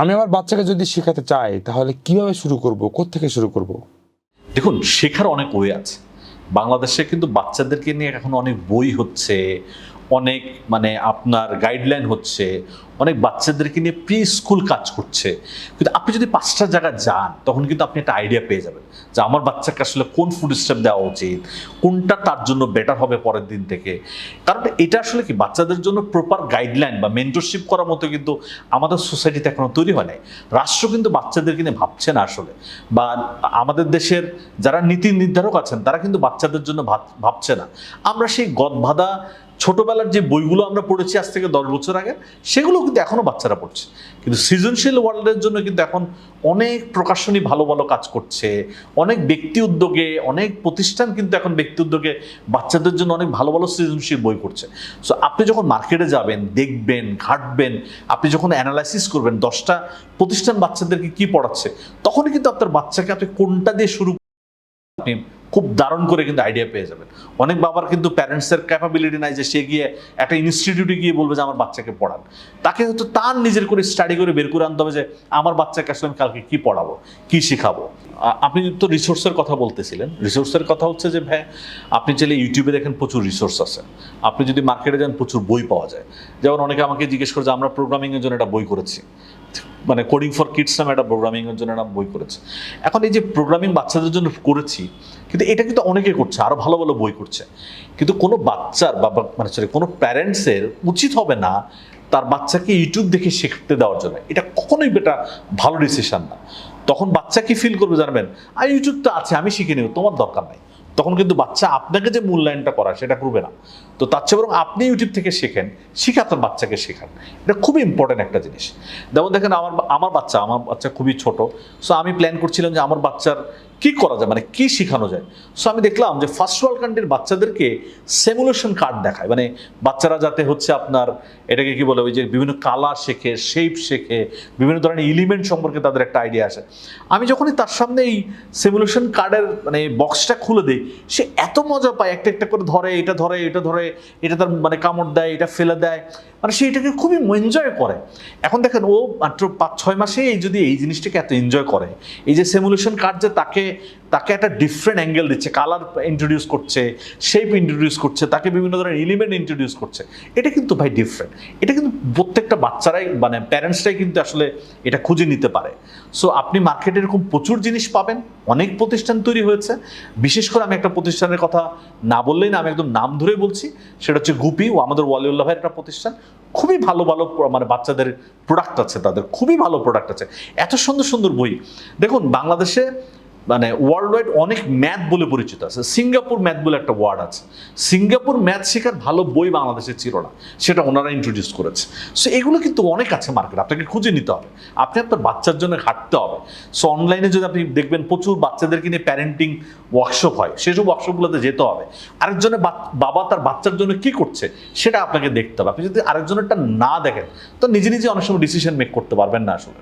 আমি আমার বাচ্চাকে যদি শেখাতে চাই, তাহলে কীভাবে শুরু করব? থেকে শুরু করব? দেখুন, শেখার অনেক ওয়ে আছে। বাংলাদেশে কিন্তু বাচ্চাদেরকে নিয়ে এখন অনেক বই হচ্ছে অনেক মানে আপনার গাইডলাইন হচ্ছে, অনেক বাচ্চাদেরকে নিয়ে প্রি স্কুল কাজ করছে। কিন্তু আপনি যদি পাঁচটা জায়গায় যান, তখন কিন্তু আপনি একটা আইডিয়া পেয়ে যাবেন যে আমার বাচ্চাকে আসলে কোন ফুড স্টেপ দেওয়া উচিত, কোনটা তার জন্য বেটার হবে পরের দিন থেকে। কারণ এটা আসলে কি, বাচ্চাদের জন্য প্রপার গাইডলাইন বা মেন্টরশিপ করার মতো কিন্তু আমাদের সোসাইটিতে এখনও তৈরি হয় নাই। রাষ্ট্র কিন্তু বাচ্চাদেরকে নিয়ে ভাবছে না আসলে। বা আমাদের দেশের যারা নীতি নির্ধারক আছেন, তারা কিন্তু বাচ্চাদের জন্য ভাব- ভাবছে না। আমরা সেই গদবাধা ছোটবেলার যে বইগুলো আমরা পড়েছি আজ থেকে দশ বছর আগে, সেগুলো কিন্তু এখনও বাচ্চারা পড়ছে। কিন্তু সৃজনশীল ওয়ার্ল্ডের জন্য কিন্তু এখন অনেক প্রকাশনী ভালো ভালো কাজ করছে, অনেক ব্যক্তি উদ্যোগে, অনেক প্রতিষ্ঠান কিন্তু এখন ব্যক্তি উদ্যোগে বাচ্চাদের জন্য অনেক ভালো ভালো সৃজনশীল বই করছে। সো আপনি যখন মার্কেটে যাবেন, দেখবেন, ঘাটবেন, আপনি যখন অ্যানালাইসিস করবেন, দশটা প্রতিষ্ঠান বাচ্চাদেরকে কি পড়াচ্ছে, তখনই কিন্তু আপনার বাচ্চাকে আপনি কোনটা দিয়ে শুরু আপনি খুব দারুণ করে কিন্তু আইডিয়া পেয়ে যাবেন। অনেক বাবার কিন্তু প্যারেন্টসের ক্যাপাবিলিটি নাই যে সে গিয়ে একটা ইনস্টিটিউটে গিয়ে বলবে যে, আমার বাচ্চাকে পড়ান। তাকে হয়তো তার নিজের করে স্টাডি করে বের করে আনতে হবে যে, আমার বাচ্চাকে আসলে আমি কালকে কি পড়াবো, কি শেখাবো? আপনি তো রিসোর্সের কথা বলতেছিলেন। রিসোর্সের কথা হচ্ছে যে, ভাই, আপনি চাইলে ইউটিউবে দেখেন প্রচুর রিসোর্স আছে। আপনি যদি মার্কেটে যান, প্রচুর বই পাওয়া যায়। যেমন অনেকে আমাকে জিজ্ঞেস করে যে, আমরা প্রোগ্রামিংয়ের জন্য একটা বই করেছি। মানে কোডিং ফর কিডস নামে একটা প্রোগ্রামিং এর জন্য একটা বই করেছে। এখন এই যে প্রোগ্রামিং বাচ্চাদের জন্য করেছি, কিন্তু এটা কিন্তু অনেকে করছে, আরও ভালো ভালো বই করছে। কিন্তু কোনো বাচ্চার বা বা- মানে সরি কোনো প্যারেন্টসের উচিত হবে না তার বাচ্চাকে ইউটিউব দেখে শিখতে দেওয়ার জন্য। এটা কখনোই এটা ভালো ডিসিশন না। তখন বাচ্চা কি ফিল করবে জানবেন? আর ইউটিউব তো আছে, আমি শিখে নেব, তোমার দরকার নাই। তখন কিন্তু বাচ্চা আপনাকে যে মূল্যায়নটা করা সেটা করবে না। তো তার চেয়ে বরং আপনি ইউটিউব থেকে শেখেন, শিখে আপনার বাচ্চাকে শেখান। এটা খুবই ইম্পর্টেন্ট একটা জিনিস। যেমন দেখেন আমার আমার বাচ্চা আমার বাচ্চা খুবই ছোট। সো আমি প্ল্যান করছিলাম যে আমার বাচ্চার কি করা যায়? মানে কি শেখানো যায়? সো আমি দেখলাম যে ফার্স্ট ওয়ার্ল্ড কান্ট্রির বাচ্চাদেরকে সেমুলেশন কার্ড দেখায়। মানে বাচ্চারা যাতে হচ্ছে আপনার এটাকে কি বলে, ওই যে বিভিন্ন কালার শেখে শেপ শেখে, বিভিন্ন ধরনের এলিমেন্ট সম্পর্কে তাদের একটা আইডিয়া আসে। আমি যখনই তার সামনে এই সিমুলেশন কার্ডের মানে বক্সটা খুলে দিই, সে এত মজা পায়। একটা একটা করে ধরে, এটা ধরে এটা ধরে, এটা তার মানে কামড় দেয়, এটা ফেলে দেয়। মানে সেইটাকে খুবই এনজয় করে। এখন দেখেন ও মাত্র পাঁচ, ছয় মাসে এই যদি এই জিনিসটাকে এত এনজয় করে, এই যে সেমুলেশন কার্ড যে তাকে তাকে একটা ডিফারেন্ট অ্যাঙ্গেল দিচ্ছে কালার ইন্ট্রোডিউস করছে শেপ ইন্ট্রোডিউস করছে, তাকে বিভিন্ন ধরনের এলিমেন্ট ইন্ট্রোডিউস করছে। এটা কিন্তু ভাই ডিফারেন্ট এটা কিন্তু প্রত্যেকটা বাচ্চারাই মানে প্যারেন্টসরাই কিন্তু আসলে এটা খুঁজে নিতে পারে। সো আপনি মার্কেটে এরকম প্রচুর জিনিস পাবেন, অনেক প্রতিষ্ঠান তৈরি হয়েছে। বিশেষ করে আমি একটা প্রতিষ্ঠানের কথা না বললেই না, আমি একদম নাম ধরে বলছি, সেটা হচ্ছে গুপি ও আমাদের ওয়ালিউল্লাহ ভাইয়ের একটা প্রতিষ্ঠান। খুবই ভালো ভালো মানে বাচ্চাদের প্রোডাক্ট আছে তাদের, খুবই ভালো প্রোডাক্ট আছে। এত সুন্দর সুন্দর বই। দেখুন, বাংলাদেশে মানে ওয়ার্ল্ড ওয়াইড অনেক ম্যাথ বলে পরিচিত আছে। সিঙ্গাপুর ম্যাথ বলে একটা ওয়ার্ড আছে। সিঙ্গাপুর ম্যাথ শেখার ভালো বই বাংলাদেশে ছিল না। সেটা ওনারা ইন্ট্রোডিউস করেছে। সো এগুলো কিন্তু অনেক আছে মার্কেট আপনাকে খুঁজে নিতে হবে। আপনি আপনার বাচ্চার জন্য হাঁটতে হবে। সো অনলাইনে যদি আপনি দেখবেন প্রচুর বাচ্চাদেরকে নিয়ে প্যারেন্টিং ওয়ার্কশপ হয়। সেসব ওয়ার্কশপগুলোতে যেতে হবে। আরেকজনের বাবা তার বাচ্চার জন্য কি করছে, সেটা আপনাকে দেখতে হবে। আপনি যদি আরেকজনেরটা না দেখেন, তো নিজে নিজে অনেক সময় ডিসিশন মেক করতে পারবেন না আসলে।